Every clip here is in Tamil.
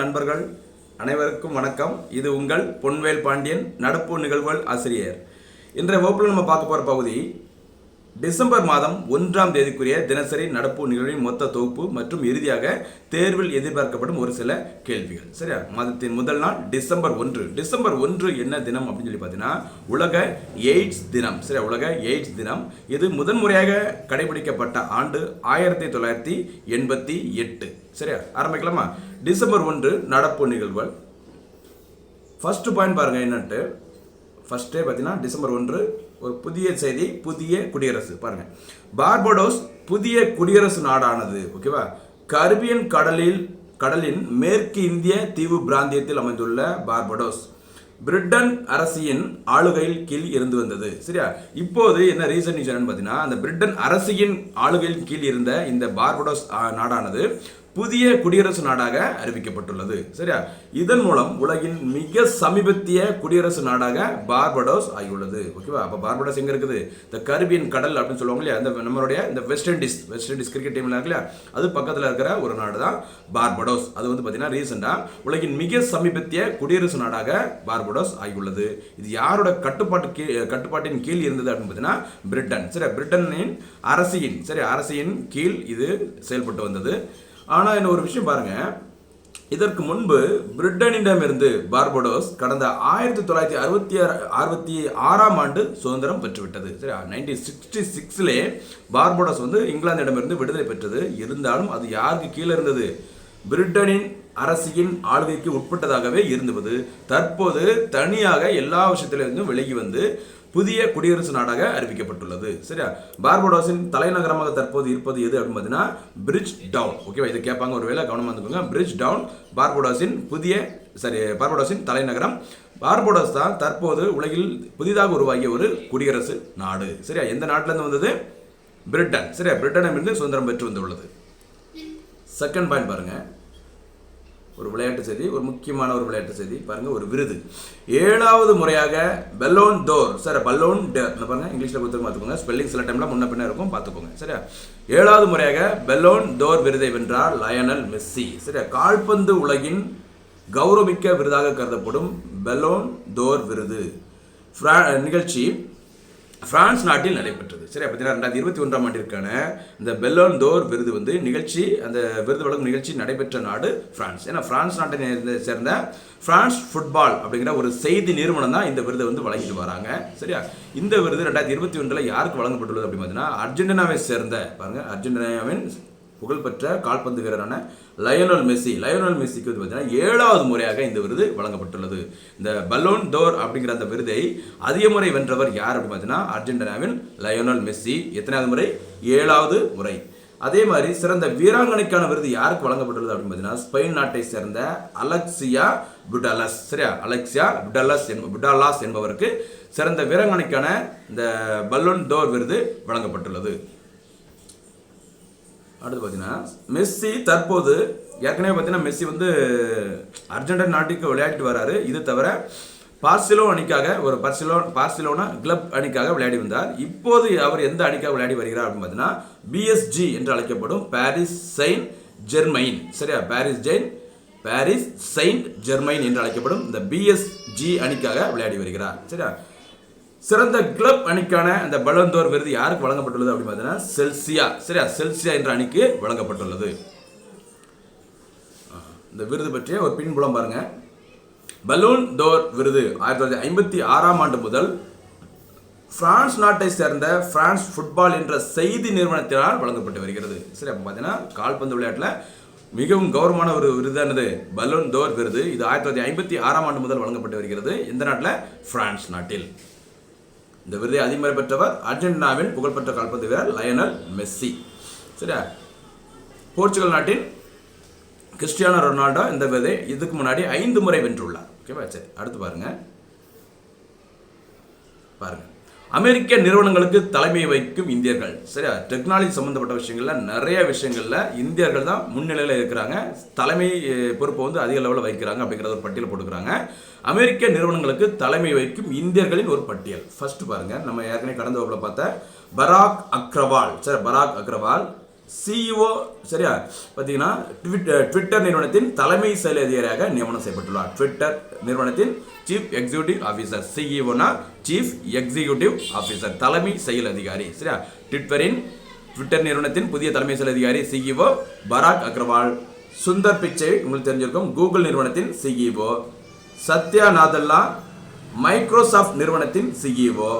நண்பர்கள் அனைவருக்கும் வணக்கம். இது உங்கள் பொன்வேல் பாண்டியன் நடப்பு நிகழ்வுகள் ஆசிரியர். இன்றைய வகுப்பில் நம்ம பார்க்க போகிற பகுதி டிசம்பர் மாதம் ஒன்றாம் தேதிக்குரிய தினசரி நடப்பு நிகழ்வின் மொத்த தொகுப்பு மற்றும் இறுதியாக தேர்வில் எதிர்பார்க்கப்படும் ஒரு சில கேள்விகள். சரியா? மாதத்தின் முதல் நாள் டிசம்பர் ஒன்று. டிசம்பர் ஒன்று என்ன தினம் அப்படின்னு சொல்லி பார்த்தீங்கன்னா உலக எய்ட்ஸ் தினம். சரியா? உலக எய்ட்ஸ் தினம். இது முதன்முறையாக கடைபிடிக்கப்பட்ட ஆண்டு ஆயிரத்தி தொள்ளாயிரத்தி எண்பத்தி எட்டு. சரியா? ஆரம்பிக்கலாமா? டிசம்பர் ஒன்று நடப்பு நிகழ்வுகள். ஃபர்ஸ்ட் பாயிண்ட் பாருங்க என்னன்ட்டு. ஃபர்ஸ்டே பார்த்தீங்கன்னா டிசம்பர் ஒன்று ஒரு புதிய செய்தி புதிய குடியரசு. பாருங்கள் பார்படோஸ் புதிய குடியரசு நாடானது ஓகேவா? கரிபியன் கடலில் கடலின் மேற்கு இந்திய தீவு பிராந்தியத்தில் அமைந்துள்ள பார்படோஸ். பிரிட்டன் அரசியின் ஆளுகையில் கீழ் இருந்து வந்தது. சரியா? இப்போது என்ன ரீசன் என்னன்னு பார்த்தீங்கன்னா அந்த பிரிட்டன் அரசியின் ஆளுகையில் கீழ் இருந்த இந்த பார்படோஸ் நாடானது புதிய குடியரசு நாடாக அறிவிக்கப்பட்டுள்ளது. சரியா? இதன் மூலம் உலகின் மிக சமீபத்திய குடியரசு நாடாக பார்படோஸ் ஆகியுள்ளது. ஓகேவா அப்போ பார்படோஸ் எங்கே இருக்குது? இந்த கரிபியன் கடல் அப்படின்னு சொல்லுவாங்க இல்லையா? இந்த நம்மளுடைய இந்த West Indies West Indies cricket டீம்ல இருக்கு இல்லையா? அது பக்கத்தில் இருக்கிற ஒரு நாடு தான் பார்படோஸ். அது வந்து பார்த்தீங்கன்னா ரீசெண்டாக உலகின் மிக சமீபத்திய குடியரசு நாடாக பார்படோஸ் ஆகியுள்ளது. இது யாரோட கட்டுப்பாட்டு கீழ் கட்டுப்பாட்டின் கீழ் இருந்தது அப்படின்னு பார்த்தீங்கன்னா பிரிட்டன். சரி பிரிட்டனின் அரசியின் சரி அரசியின் கீழ் இது செயல்பட்டு வந்தது. ஆனால் என்ன ஒரு விஷயம் பாருங்கள் இதற்கு முன்பு பிரிட்டனிடமிருந்து பார்படோஸ் கடந்த ஆயிரத்தி தொள்ளாயிரத்தி அறுபத்தி அறுபத்தி ஆறாம் ஆண்டு சுதந்திரம் பெற்றுவிட்டது. சரி நைன்டீன் சிக்ஸ்டி சிக்ஸ்லே பார்படோஸ் வந்து இங்கிலாந்திடமிருந்து விடுதலை பெற்றது. இருந்தாலும் அது யாருக்கு கீழே இருந்தது? பிரிட்டனின் அரசியின் ஆளுகைக்கு உட்பட்டதாகவே இருந்தது தற்போது தனியாக எல்லா விஷயத்திலிருந்தும் விலகி வந்து புதிய குடியரசு நாடாக அறிவிக்கப்பட்டுள்ளது. சரியா? பார்படோஸின் தலைநகரமாக தற்போது இருப்பது எது அப்படின்னு பார்த்தீங்கன்னா பிரிட்ஜ் டவுன் ஓகேவா இதை கேட்பாங்க ஒருவேளை கவனமாக இருந்துக்கோங்க. பிரிட்ஜ் டவுன் பார்படோஸின் புதிய சரி பார்படோஸின் தலைநகரம். பார்படோஸ் தான் தற்போது உலகில் புதிதாக உருவாகிய ஒரு குடியரசு நாடு. சரியா? எந்த நாட்டிலேருந்து வந்தது? பிரிட்டன். சரியா? பிரிட்டனிடமிருந்து சுதந்திரம் பெற்று வந்துள்ளது. செகண்ட் பாயிண்ட் பாருங்கள் ஒரு விளையாட்டு செய்தி ஒரு முக்கியமான ஒரு விளையாட்டு செய்தி. பாருங்கள் ஒரு விருது. ஏழாவது முறையாக Ballon d'Or sir Ballon d'Or இந்த பாருங்க இங்கிலீஷில் கொடுத்து பார்த்துக்கோங்க. ஸ்பெல்லிங் சில டைமில் முன்ன பின்ன இருக்கும் பார்த்துக்கோங்க. சரியா? ஏழாவது முறையாக பெல்லோன் டோர் விருதை வென்றார் லயனல் மெஸ்ஸி சரியா? கால்பந்து உலகின் கௌரவிக்க விருதாக கருதப்படும் பெல்லோன் டோர் விருது. ஃப்ரா நிகழ்ச்சி பிரான்ஸ் நாட்டில் நடைபெற்றது. சரி பார்த்தீங்கன்னா ரெண்டாயிரத்தி இருபத்தி ஒன்றாம் ஆண்டிற்கான இந்த பெல்லோன் தோர் விருது வந்து நிகழ்ச்சி அந்த விருது வழங்கும் நிகழ்ச்சி நடைபெற்ற நாடு பிரான்ஸ். ஏன்னா பிரான்ஸ் நாட்டை சேர்ந்த பிரான்ஸ் ஃபுட்பால் அப்படிங்கிற ஒரு செய்தி நிறுவனம் தான் இந்த விருதை வந்து வழங்கிட்டு வராங்க. சரியா? இந்த விருது ரெண்டாயிரத்தி இருபத்தி ஒன்றில் யாருக்கு வழங்கப்பட்டுள்ளது அப்படின்னு பார்த்தீங்கன்னா அர்ஜென்டினாவை சேர்ந்த பாருங்க அர்ஜென்டினாவின் புகழ்பெற்ற கால்பந்து வீரரான லயோனல் மெஸ்ஸி லயோனல் மெஸ்ஸிக்கு வந்து பார்த்தீங்கன்னா ஏழாவது முறையாக இந்த விருது வழங்கப்பட்டுள்ளது. இந்த பலோன் டோர் அப்படிங்கிற அந்த விருதை அதிக முறை வென்றவர் யார் அப்படின்னு பார்த்தீங்கன்னா அர்ஜென்டினாவின் லயோனல் மெஸ்ஸி. எத்தனாவது முறை? ஏழாவது முறை. அதே மாதிரி சிறந்த வீராங்கனைக்கான விருது யாருக்கு வழங்கப்பட்டுள்ளது அப்படின்னு பார்த்தீங்கன்னா ஸ்பெயின் நாட்டை சேர்ந்த அலெக்சியா புடலஸ். சரியா? அலெக்சியா புடலஸ் என்ப புடாலாஸ் என்பவருக்கு சிறந்த வீராங்கனைக்கான இந்த பலூன் டோர் விருது வழங்கப்பட்டுள்ளது. அடுத்து பார்த்தீங்கன்னா மெஸ்ஸி தற்போது ஏற்கனவே பார்த்தீங்கன்னா மெஸ்ஸி வந்து அர்ஜென்டினா நாட்டுக்கு விளையாடிட்டு வராரு. இது தவிர பார்சிலோ அணிக்காக ஒரு பார்சிலோ பார்சிலோனா கிளப் அணிக்காக விளையாடி வந்தார். இப்போது அவர் எந்த அணிக்காக விளையாடி வருகிறார் அப்படின்னு பார்த்தீங்கன்னா பிஎஸ்ஜி என்று அழைக்கப்படும் பாரிஸ் செயின்ட் ஜெர்மைன் சரியா? பாரிஸ் ஜெயின் பாரிஸ் செயின்ட் ஜெர்மைன் என்று அழைக்கப்படும் இந்த பிஎஸ்ஜி அணிக்காக விளையாடி வருகிறார். சரியா? சிறந்த கிளப் அணிக்கான அந்த பலந்தோர் விருது யாருக்கு வழங்கப்பட்டுள்ளது அப்படின்னு பார்த்தீங்கன்னா செல்சியா சரியா? செல்சியா என்ற அணிக்கு வழங்கப்பட்டுள்ளது. இந்த விருது பற்றிய ஒரு பின்புலம் பாருங்க. பலூன் தோர் விருது ஆயிரத்தி தொள்ளாயிரத்தி ஐம்பத்தி ஆறாம் ஆண்டு முதல் பிரான்ஸ் நாட்டை சேர்ந்த பிரான்ஸ் ஃபுட்பால் என்ற செய்தி நிறுவனத்தினால் வழங்கப்பட்டு வருகிறது. சரி அப்போ பார்த்தீங்கன்னா கால்பந்து விளையாட்டில் மிகவும் கௌரவமான ஒரு விருதானது பலூன் டோர் விருது. இது ஆயிரத்தி தொள்ளாயிரத்தி ஐம்பத்தி ஆறாம் ஆண்டு முதல் வழங்கப்பட்டு வருகிறது. இந்த நாட்டில்? பிரான்ஸ் நாட்டில். இந்த விருதை அதிமுறை பெற்றவர் அர்ஜென்டினாவின் புகழ்பெற்ற கால்பந்து வீரர் லயனல் மெஸ்ஸி. சரியா? போர்ச்சுகல் நாட்டின் கிறிஸ்டியானோ ரொனால்டோ இந்த விருதை இதுக்கு முன்னாடி ஐந்து முறை வென்றுள்ளார். ஓகேவா? சரி அடுத்து பாருங்க. பாருங்க. அமெரிக்க நிறுவனங்களுக்கு தலைமை வைக்கும் இந்தியர்கள். சரியா? டெக்னாலஜி சம்பந்தப்பட்ட விஷயங்களில் நிறைய விஷயங்களில் இந்தியர்கள் தான் முன்னிலையில் இருக்கிறாங்க. தலைமை பொறுப்பை வந்து அதிக லெவலில் வைக்கிறாங்க அப்படிங்கிறத ஒரு பட்டியல் போட்டுக்கிறாங்க. அமெரிக்க நிறுவனங்களுக்கு தலைமை வைக்கும் இந்தியர்களின் ஒரு பட்டியல். ஃபர்ஸ்ட் பாருங்கள் நம்ம ஏற்கனவே கடந்த வகுப்பில் பார்த்த பராக் அக்ரவால். சரி பராக் அக்ரவால். சிஇஓ சரியா? பார்த்தீங்கன்னா ட்விட்டர் ட்விட்டர் நிறுவனத்தின் தலைமை செயல் அதிகாரியாக நியமனம் செய்யப்பட்டுள்ளார். ட்விட்டர் நிறுவனத்தின் சீஃப் எக்ஸிக்யூட்டிவ் ஆஃபீஸர் சிஇஓனா சீஃப் எக்ஸிக்யூட்டிவ் ஆஃபீஸர் தலைமை செயல் அதிகாரி சரியா? ட்விட்டரின் ட்விட்டர் நிறுவனத்தின் புதிய தலைமை செயல் அதிகாரி சிஇஓ பராக் அக்ரவால். சுந்தர் பிச்சை உங்களுக்கு தெரிஞ்சிருக்கும். கூகுள் நிறுவனத்தின் சிஇஓ சத்யா நாதல்லா மைக்ரோசாஃப்ட் நிறுவனத்தின் சிஇஓ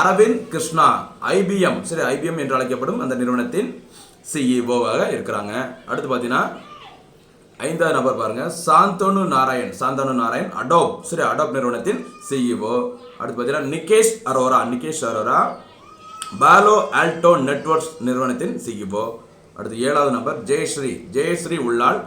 அரவிந்த் கிருஷ்ணா ஐபிஎம் சரி ஐபிஎம் என்று அழைக்கப்படும் அந்த நிறுவனத்தின் சிஇஓவாக இருக்கிறாங்க. அடுத்து பார்த்தீங்கன்னா ஐந்தாவது நபர் பாருங்க. சாந்தனு நாராயண் சாந்தனு நாராயண் அடோப் சரி அடோப் நிறுவனத்தின் சிஇஓ அடுத்து பார்த்தீங்கன்னா Nikesh Arora Nikesh Arora Palo Alto Networks நிறுவனத்தின் சிஇஓ அடுத்து ஏழாவது நபர் ஜெயஸ்ரீ ஜெயஸ்ரீ உள்ளால்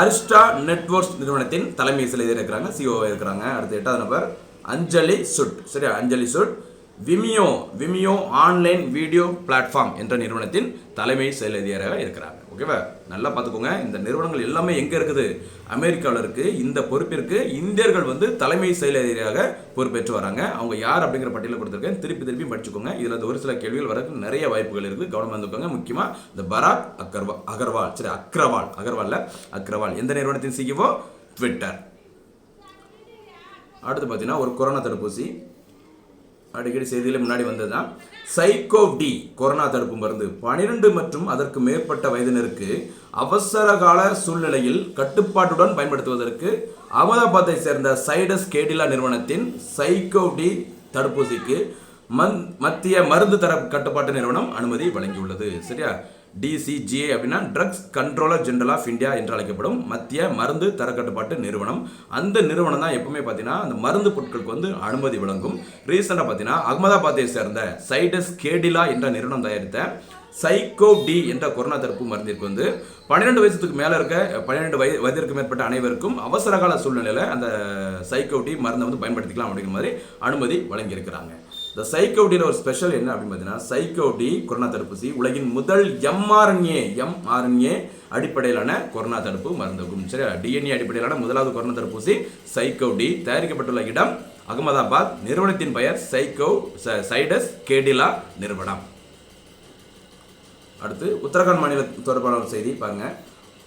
அரிஸ்டா நெட்வொர்க்ஸ் நிறுவனத்தின் தலைமை செயலர் இருக்கிறாங்க சிஓ இருக்கிறாங்க. அடுத்து எட்டாவது நபர் அஞ்சலி சுட் சரி Anjali Sood Vimeo Vimeo online video platform என்ற நிறுவனத்தின் தலைமை செயலதிகாரியாக இருக்கிறாங்க. ஓகேவா நல்லா பார்த்துக்கோங்க. இந்த நிறுவனங்கள் எல்லாமே எங்கே இருக்குது? அமெரிக்காவில் இருக்குது இந்த பொறுப்பிற்கு இந்தியர்கள் வந்து தலைமை செயலதிகாரியாக பொறுப்பேற்று வராங்க. அவங்க யார் அப்படிங்கிற பட்டியலில் கொடுத்துருக்கேன். திருப்பி திருப்பி படிச்சுக்கோங்க. இதில் ஒரு சில கேள்விகள் வரக்கு நிறைய வாய்ப்புகள் இருக்குது கவனமாக இருந்துக்கோங்க. முக்கியமாக இந்த பராக் அகர்வா அகர்வால் சரி அக்ரவால் அகர்வாலில்? அக்ரவால். எந்த நிறுவனத்தின் சிஇஓ ட்விட்டர் அடுத்து பார்த்தீங்கன்னா ஒரு கொரோனா தடுப்பூசி. அடிக்கடி செய்தியில் முன்னாடி வந்தது தான் சைக்கோ டி கொரோனா தடுப்பு மருந்து. பனிரெண்டு மற்றும் அதற்கு மேற்பட்ட வயதினருக்கு அவசர கால சூழ்நிலையில் கட்டுப்பாட்டுடன் பயன்படுத்துவதற்கு அகமதாபாத்தை சேர்ந்த சைடஸ் கேடிலா நிறுவனத்தின் சைக்கோ டி தடுப்பூசிக்கு மந் மத்திய மருந்து தர கட்டுப்பாட்டு நிறுவனம் அனுமதி வழங்கியுள்ளது. சரியா? டிசிஜிஏ அப்படின்னா drugs controller general of India என்று அழைக்கப்படும் மத்திய மருந்து தரக்கட்டுப்பாட்டு நிறுவனம். அந்த நிறுவனம் தான் எப்பவுமே பார்த்தீங்கன்னா அந்த மருந்து பொருட்களுக்கு வந்து அனுமதி வழங்கும். ரீசெண்டாக பார்த்தீங்கன்னா அகமதாபாத்தை சேர்ந்த சைடஸ் கேடிலா என்ற நிறுவனம் தயாரித்த சைக்கோ டி என்ற கொரோனா தடுப்பு மருந்திற்கு வந்து பன்னிரெண்டு வயசுக்கு மேலே இருக்க பன்னிரெண்டு வய வயதிற்கு மேற்பட்ட அனைவருக்கும் அவசர கால சூழ்நிலையில் அந்த சைக்கோ டி மருந்தை வந்து பயன்படுத்திக்கலாம் அப்படிங்கிற மாதிரி அனுமதி வழங்கியிருக்கிறாங்க. இந்த சைக்கோடியில் ஒரு ஸ்பெஷல் என்ன அப்படின்னு பார்த்தீங்கன்னா சைக்கோடி கொரோனா தடுப்பூசி உலகின் முதல் எம்ஆர்என்ஏ எம்ஆர்என்ஏ அடிப்படையிலான கொரோனா தடுப்பு மருந்தாகும். சரி டிஎன்ஏ அடிப்படையிலான முதலாவது கொரோனா தடுப்பூசி சைக்கோடி தயாரிக்கப்பட்டுள்ள இடம் அகமதாபாத். நிறுவனத்தின் பெயர் சைக்கோ ச- சைடஸ் கேடிலா நிறுவனம். அடுத்து உத்தரகாண்ட் மாநில தொடர்பான ஒரு செய்தி பாருங்க.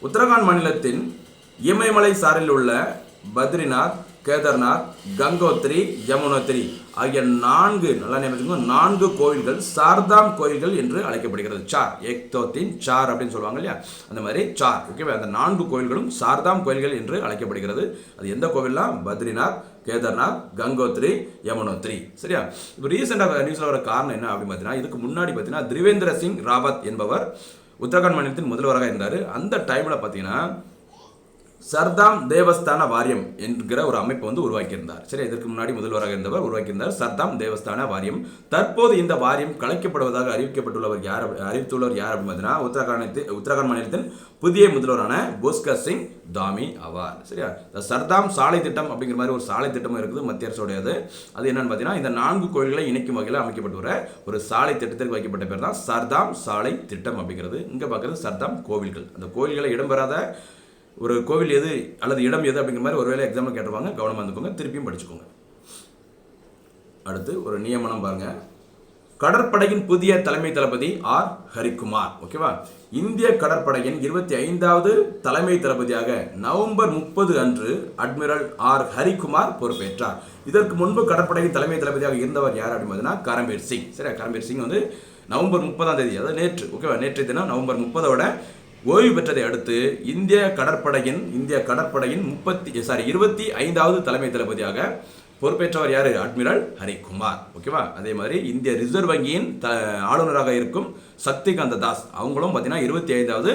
உத்தரகாண்ட் மாநிலத்தின் இமயமலை சாரில் உள்ள பத்ரிநாத் கேதார்நாத் கங்கோத்ரி யமுனோத்ரி ஆகிய நான்கு நல்லா ஞாபகம் நான்கு கோயில்கள் சார்தாம் கோயில்கள் என்று அழைக்கப்படுகிறது. சார் ஏக்தோத்தின் சார் அப்படின்னு சொல்லுவாங்க இல்லையா? அந்த மாதிரி சார் ஓகேவா அந்த நான்கு கோயில்களும் சார்தாம் கோயில்கள் என்று அழைக்கப்படுகிறது. அது எந்த கோவில்லாம் பத்ரிநாத் கேதார்நாத் கங்கோத்ரி யமுனோத்ரி. சரியா? இப்போ ரீசெண்டாக நியூஸில் வர காரணம் என்ன அப்படின்னு பார்த்தீங்கன்னா இதுக்கு முன்னாடி பார்த்தீங்கன்னா திரிவேந்திர சிங் ராவத் என்பவர் உத்தரகாண்ட் மாநிலத்தின் முதல்வராக இருந்தார். அந்த டைமில் பார்த்தீங்கன்னா சர்தாம் தேவஸ்தான வாரியம் என்கிற ஒரு அமைப்பு வந்து உருவாக்கியிருந்தார். சரி இதற்கு முன்னாடி முதல்வராக இருந்தவர் உருவாக்கியிருந்தார் சர்தாம் தேவஸ்தான வாரியம். தற்போது இந்த வாரியம் கலைக்கப்படுவதாக அறிவிக்கப்பட்டுள்ளவர் யார் அறிவித்துள்ளவர் யார் அப்படின்னு பார்த்தீங்கன்னா உத்தரகாண்ட் உத்தரகாண்ட் மாநிலத்தின் புதிய முதல்வரான புஷ்கர் சிங் தாமி ஆவார். சரியா? இந்த சர்தாம் சாலை திட்டம் அப்படிங்கிற மாதிரி ஒரு சாலை திட்டமும் இருக்குது மத்திய அரசுடையது. அது என்னன்னு பார்த்தீங்கன்னா இந்த நான்கு கோயில்களை இணைக்கும் வகையில் அமைக்கப்பட்டு வர ஒரு சாலை திட்டத்திற்கு வைக்கப்பட்ட பேர் தான் சர்தாம் சாலை திட்டம் அப்படிங்கிறது. இங்கே பார்க்குறது சர்தாம் கோவில்கள். அந்த கோவில்களை இடம்பெறாத ஒரு கோவில் எது அல்லது இடம் எது அப்படிங்கிற மாதிரி ஒருவேளை எக்ஸாம்பிள் கேட்டுருவாங்க கவனமாக இருந்துக்கோங்க திருப்பியும் படிச்சுக்கோங்க. அடுத்து ஒரு நியமனம் பாருங்க. கடற்படையின் புதிய தலைமை தளபதி ஆர். ஹரிக்குமார். ஓகேவா இந்திய கடற்படையின் இருபத்தி ஐந்தாவது தலைமை தளபதியாக நவம்பர் முப்பது அன்று அட்மிரல் ஆர். ஹரிக்குமார் பொறுப்பேற்றார். இதற்கு முன்பு கடற்படையின் தலைமை தளபதியாக இருந்தவர் யார் அப்படின்னு பார்த்தீங்கன்னா கரம்பீர் சிங். சரியா? கரம்பீர் சிங் வந்து நவம்பர் முப்பதாம் தேதி அதாவது நேற்று. ஓகேவா நேற்று தினம் நவம்பர் முப்பதோட ஓய்வு பெற்றதை அடுத்து இந்திய கடற்படையின் இந்திய கடற்படையின் முப்பத்தி சாரி இருபத்தி ஐந்தாவது தலைமை தளபதியாக பொறுப்பேற்றவர் யார்? அட்மிரல் ஹரிகுமார். ஓகேவா? அதே மாதிரி இந்திய ரிசர்வ் வங்கியின் த ஆளுநராக இருக்கும் சக்திகாந்த தாஸ். அவங்களும் பார்த்தீங்கன்னா இருபத்தி ஐந்தாவது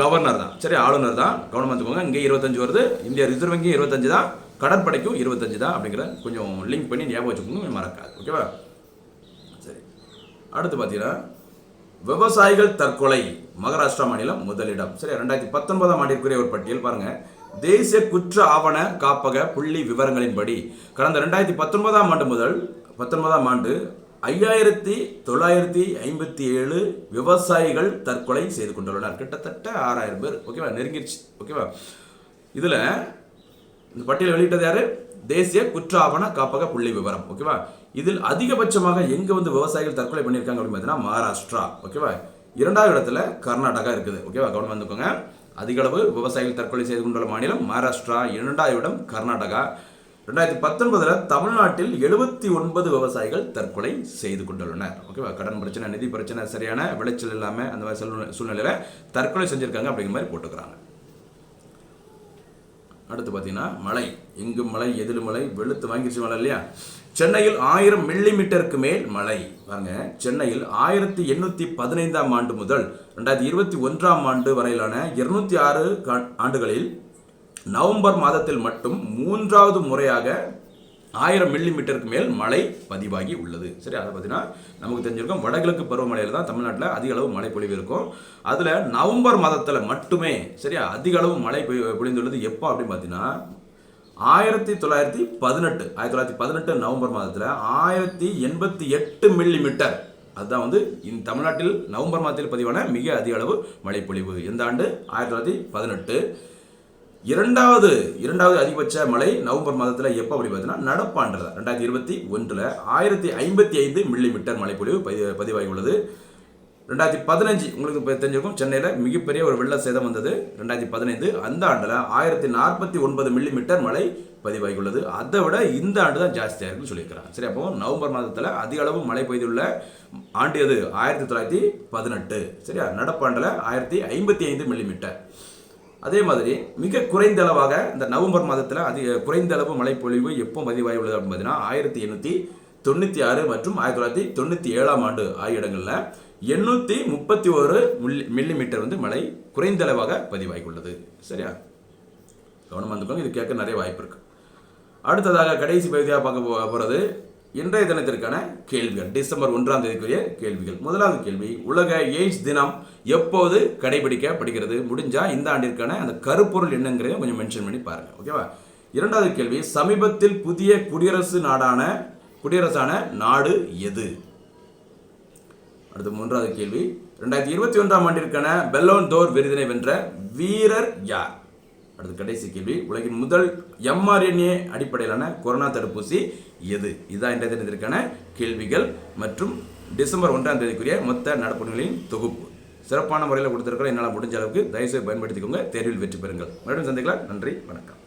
கவர்னர் தான். சரி ஆளுநர் தான். கவனம் இருந்துக்கோங்க இங்கே இருபத்தஞ்சு வருது. இந்திய ரிசர்வ் வங்கி இருபத்தஞ்சு தான். கடற்படைக்கும் இருபத்தஞ்சு தான் அப்படிங்கிற கொஞ்சம் லிங்க் பண்ணி ஞாபகம் வச்சுக்கோங்க. மறக்காது. ஓகேவா? சரி. அடுத்து பார்த்தீங்கன்னா விவசாயிகள் தற்கொலை மகாராஷ்டிரா மாநிலம் முதலிடம். சரி ரெண்டாயிரத்தி பத்தொன்பதாம் ஆண்டிற்குரிய ஒரு பட்டியல் பாருங்க. தேசிய குற்ற ஆவண காப்பக புள்ளி விவரங்களின்படி கடந்த ரெண்டாயிரத்தி பத்தொன்பதாம் ஆண்டு முதல் பத்தொன்பதாம் ஆண்டு ஐயாயிரத்தி தொள்ளாயிரத்தி ஐம்பத்தி ஏழு விவசாயிகள் தற்கொலை செய்து கொண்டுள்ளனர். கிட்டத்தட்ட ஆறாயிரம் பேர். ஓகேவா? நெருங்கிடுச்சு ஓகேவா? இதில் இந்த பட்டியல் வெளியிட்டது யாரு? தேசிய குற்றாவண காப்பக புள்ளி விவரம் ஓகேவா இதில் அதிகபட்சமாக எங்கே வந்து விவசாயிகள் தற்கொலை பண்ணியிருக்காங்க அப்படின்னு பார்த்தீங்கன்னா மகாராஷ்டிரா ஓகேவா இரண்டாவது இடத்துல கர்நாடகா இருக்குது ஓகேவா கவனம் வந்துக்கோங்க. அதிக அளவு விவசாயிகள் தற்கொலை செய்து கொண்டுள்ள மாநிலம் மகாராஷ்டிரா இரண்டாவது இடம் கர்நாடகா. ரெண்டாயிரத்தி பத்தொன்பதில் தமிழ்நாட்டில் எழுபத்தி ஒன்பது விவசாயிகள் தற்கொலை செய்து கொண்டுள்ளனர் ஓகேவா கடன் பிரச்சனை நிதி பிரச்சனை சரியான விளைச்சல் இல்லாமல் அந்த மாதிரி சூழ்நிலையில் தற்கொலை செஞ்சுருக்காங்க அப்படிங்கிற மாதிரி போட்டுக்கிறாங்க. அடுத்து பார்த்தீங்கன்னா மழை. எங்கும் மழை எதிலும் மழை வெளுத்து வாங்கிடுச்சு மழை இல்லையா? சென்னையில் ஆயிரம் மில்லி மீட்டருக்கு மேல் மழை. பாருங்க சென்னையில் ஆயிரத்தி எண்ணூற்றி பதினைந்தாம் ஆண்டு முதல் ரெண்டாயிரத்தி இருபத்தி ஒன்றாம் ஆண்டு வரையிலான இருநூத்தி ஆறு ஆண்டுகளில் நவம்பர் மாதத்தில் மட்டும் மூன்றாவது முறையாக ஆயிரம் மில்லி மீட்டருக்கு மேல் மழை பதிவாகி உள்ளது. சரி அதை பார்த்தீங்கன்னா நமக்கு தெரிஞ்சிருக்கும் வடகிழக்கு பருவமழையில் தான் தமிழ்நாட்டில் அதிக அளவு மழை பொழிவு இருக்கும். அதில் நவம்பர் மாதத்தில் மட்டுமே சரியா அதிக அளவு மழை பொழி- பொழிந்துள்ளது. எப்போ அப்படின்னு பார்த்தீங்கன்னா ஆயிரத்தி தொள்ளாயிரத்தி பதினெட்டு ஆயிரத்தி தொள்ளாயிரத்தி பதினெட்டு நவம்பர் மாதத்தில் ஆயிரத்தி எண்பத்தி எட்டு மில்லி மீட்டர் அதுதான் வந்து இந்த தமிழ்நாட்டில் நவம்பர் மாதத்தில் பதிவான மிக அதிக அளவு மழைப்பொழிவு எந்த ஆண்டு? ஆயிரத்தி தொள்ளாயிரத்தி பதினெட்டு. இரண்டாவது இரண்டாவது அதிகபட்ச மழை நவம்பர் மாதத்தில் எப்போ அப்படி பார்த்தீங்கன்னா நடப்பாண்டில் ரெண்டாயிரத்தி இருபத்தி ஒன்றில் ஆயிரத்தி ஐம்பத்தி ஐந்து மில்லி மீட்டர் மழைப்பொழிவு பதி பதிவாகி உள்ளது ரெண்டாயிரத்தி பதினஞ்சு உங்களுக்கு தெரிஞ்சிருக்கும் சென்னையில் மிகப்பெரிய ஒரு வெள்ள சேதம் வந்தது. ரெண்டாயிரத்தி பதினைந்து அந்த ஆண்டில் ஆயிரத்தி நாற்பத்தி ஒன்பது மில்லி மீட்டர் மழை பதிவாகி உள்ளது அதை விட இந்த ஆண்டு தான் ஜாஸ்தியாக இருக்குன்னு சொல்லியிருக்கிறாங்க. சரி அப்போ நவம்பர் மாதத்தில் அதிக அளவு மழை பெய்துள்ள ஆண்டு எது ஆயிரத்தி தொள்ளாயிரத்தி பதினெட்டு. சரியா? நடப்பாண்டில் ஆயிரத்தி ஐம்பத்தி ஐந்து மில்லி மீட்டர் அதே மாதிரி மிக குறைந்த அளவாக இந்த நவம்பர் மாதத்தில் அதிக குறைந்த அளவு மழைப்பொழிவு எப்போ பதிவாகி உள்ளது அப்படின்னு பார்த்தீங்கன்னா ஆயிரத்தி எண்ணூற்றி தொண்ணூற்றி ஆறு மற்றும் ஆயிரத்தி தொள்ளாயிரத்தி தொண்ணூற்றி ஏழாம் ஆண்டு ஆகிய இடங்களில் எண்ணூற்றி முப்பத்தி ஒரு மில்லி மில்லி மீட்டர் வந்து மழை குறைந்த அளவாக பதிவாகி உள்ளது சரியா? கவனமாக இருந்துக்கோங்க இது கேட்க நிறைய வாய்ப்பு இருக்குது அடுத்ததாக கடைசி பகுதியாக பார்க்க போகிறது இன்றைய தினத்திற்கான கேள்விகள். டிசம்பர் ஒன்றாம் தேதிக்குரிய கேள்விகள். முதலாவது கேள்வி உலக எய்ட்ஸ் தினம் எப்போது கடைபிடிக்கப்படுகிறது? முடிஞ்சா இந்த ஆண்டிற்கான அந்த கருப்பொருள் என்னங்கிறத கொஞ்சம் மென்ஷன் பண்ணி பாருங்க. ஓகேவா இரண்டாவது கேள்வி சமீபத்தில் புதிய குடியரசு நாடான குடியரசான நாடு எது? அடுத்து மூன்றாவது கேள்வி ரெண்டாயிரத்தி இருபத்தி ஒன்றாம் ஆண்டிற்கான பெல்லோன் தோர் விருதினை வென்ற வீரர் யார்? அடுத்து கடைசி கேள்வி. உலகின் முதல் எம்ஆர்என்ஏ அடிப்படையிலான கொரோனா தடுப்பூசி எது? இதுதான் இன்றைய தினத்திற்கான கேள்விகள் மற்றும் டிசம்பர் ஒன்றாம் தேதிக்குரிய மொத்த நடப்புகளின் தொகுப்பு. சிறப்பான முறையில் கொடுத்திருக்கிற என்னால் முடிஞ்ச அளவுக்கு தயவுசெய்து பயன்படுத்திக்கோங்க. தேர்வில் வெற்றி பெறுங்கள். மறுபடியும் சந்திக்கலாம். நன்றி. வணக்கம்.